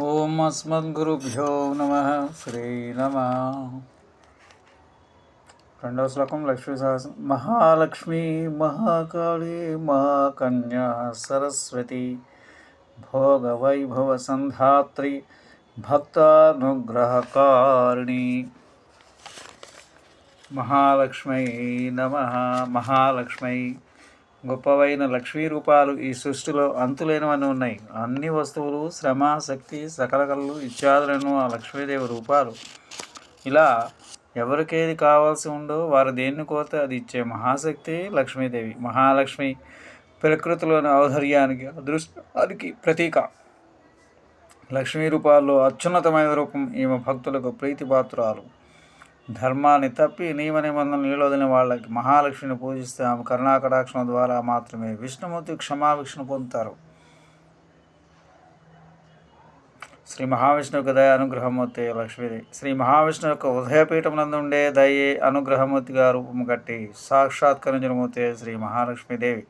ఓం అస్మద్గురుభ్యో నమ శ్రీరమ రెండవ శ్లోకం లక్ష్మీ సహస్రం మహాలక్ష్మి మహాకాళి మహాకన్యా సరస్వతి భోగవైభవ సంధాత్రి భక్తానుగ్రహకారిణి. మహాలక్ష్మై నమ మహాలక్ష్మై. గొప్పవైన లక్ష్మీ రూపాలు ఈ సృష్టిలో అంతులేనివన్నీ ఉన్నాయి. అన్ని వస్తువులు శ్రమ శక్తి సకల కళ్ళు ఇత్యాదులను ఆ లక్ష్మీదేవి రూపాలు. ఇలా ఎవరికేది కావాల్సి ఉందో వారు దేన్ని కోరితే అది ఇచ్చే మహాశక్తి లక్ష్మీదేవి. మహాలక్ష్మి ప్రకృతిలోని ఔధర్యానికి అదృష్టానికి ప్రతీక. లక్ష్మీ రూపాల్లో అత్యున్నతమైన రూపం ఈమె భక్తులకు ప్రీతిపాత్రాలు ధర్మాన్ని తప్పి నియమ నిబంధనలు నిలవదిన వాళ్ళకి మహాలక్ష్మిని పూజిస్తే ఆమె కరుణాకటాక్షణం ద్వారా మాత్రమే విష్ణుమూర్తి క్షమాభిక్షణ పొందుతారు. శ్రీ మహావిష్ణు యొక్క దయ అనుగ్రహమూర్తి లక్ష్మీదేవి. శ్రీ మహావిష్ణు యొక్క ఉదయపీఠం నందు ఉండే దయే అనుగ్రహమూర్తిగా రూపం కట్టి సాక్షాత్కరించినమూర్తి శ్రీ మహాలక్ష్మీదేవి.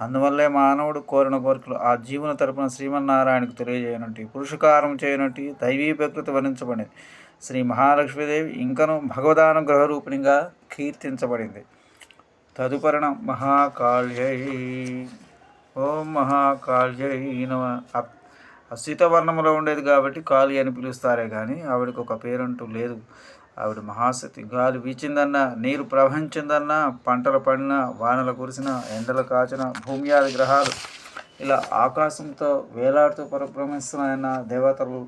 అందువల్లే మానవుడు కోరిన కోరికలు ఆ జీవన తరపున శ్రీమన్నారాయణకు తెలియజేయనట్టు పురుషకారం చేయనట్టు దైవీ ప్రకృతి వర్ణించబడింది శ్రీ మహాలక్ష్మీదేవి ఇంకను భగవదానుగ్రహ రూపిణిగా కీర్తించబడింది. తదుపరిణ మహాకాళ్యై ఓం మహాకాళ్యై నమ. అసితవర్ణంలో ఉండేది కాబట్టి కాళి అని పిలుస్తారే కానీ ఆవిడకు ఒక పేరంటూ లేదు. ఆవిడ మహాశక్తి గాలి వీచిందన్నా నీరు ప్రవహించిందన్నా పంటలు పడినా వానలు కురిసిన ఎండలు కాచిన భూమి ఆది గ్రహాలు ఇలా ఆకాశంతో వేలాడుతూ పరిభ్రమిస్తున్నాయన్న దేవతలు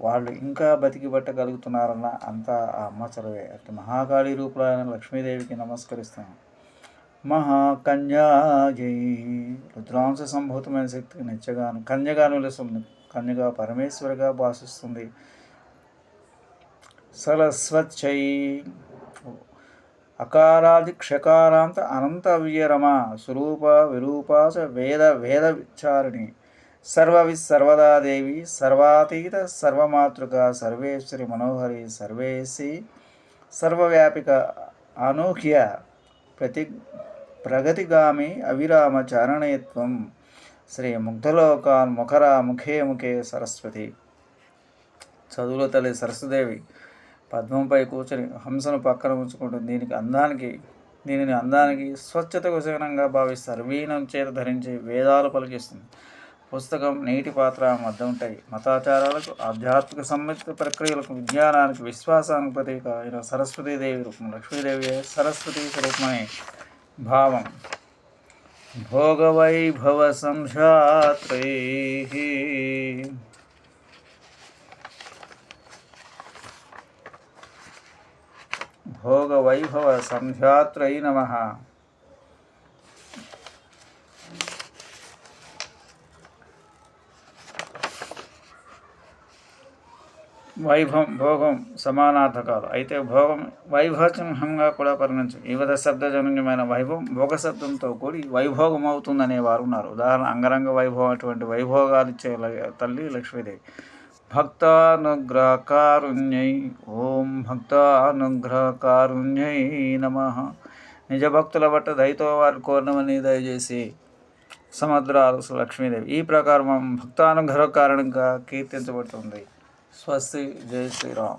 వాళ్ళు ఇంకా బతికి పట్టగలుగుతున్నారన్న అంతా ఆ అమ్మ చలవే అటు మహాకాళి రూపులైన లక్ష్మీదేవికి నమస్కరిస్తాను మహాకన్యా జై. రుద్రాంశ సంభూతమైన శక్తి నిత్యగాను కన్యగా నిలుస్తుంది కన్యగా పరమేశ్వరిగా భాషిస్తుంది. సరస్వచ్చై అకారాది క్షకారాంత అనంత వియరమ స్వరూప విరూపాస వేద వేద విచారిణి. సర్వవి సర్వదాదేవి సర్వాతీత సర్వమాతృక సర్వేశ్వరి మనోహరి సర్వేసి సర్వవ్యాపిక అనూహ్య ప్రతి ప్రగతిగామి అవిరామ చారణయత్వం. శ్రీ ముగ్ధలోకాన్ ముఖరా ముఖే ముఖే సరస్వతి. చదువుల తల్లి సరస్వదేవి పద్మంపై కూర్చొని హంసను పక్కన ఉంచుకుంటుంది దీనికి అందానికి దీనిని అందానికి స్వచ్ఛతకు సహనంగా భావిస్తారు. వీణం చేత ధరించి వేదాలు పలికిస్తుంది. పుస్తకం నీటి పాత్ర మధ్య ఉంటాయి. మతాచారాలకు ఆధ్యాత్మిక సంబంధిత ప్రక్రియలకు విజ్ఞానానికి విశ్వాసానికి ప్రతీక ఆయన సరస్వతీదేవి రూపం లక్ష్మీదేవి సరస్వతి స్వరూపమనే భావం. భోగవైభవ సంధ్యాత్రై భోగవైభవ సంధ్యాత్రై నమ. వైభవం భోగం సమానార్థకాలు. అయితే భోగం వైభవచిహ్నంగా కూడా పరిగణించు. వివిధ శబ్దజన్యమైన వైభవం భోగ శబ్దంతో కూడి వైభోగం అవుతుందనే వారు ఉన్నారు. ఉదాహరణ అంగరంగ వైభవం అటువంటి వైభోగాలు ఇచ్చే తల్లి లక్ష్మీదేవి. భక్తానుగ్రహకారుణ్యై ఓం భక్తానుగ్రహకారుణ్యై నమ. నిజ భక్తుల బట్ట దయతో వారు కోరినవని దయచేసి సముద్రాలు లక్ష్మీదేవి. ఈ ప్రకారం భక్తానుగ్రహ కారణంగా स्वस्ति जय श्री राम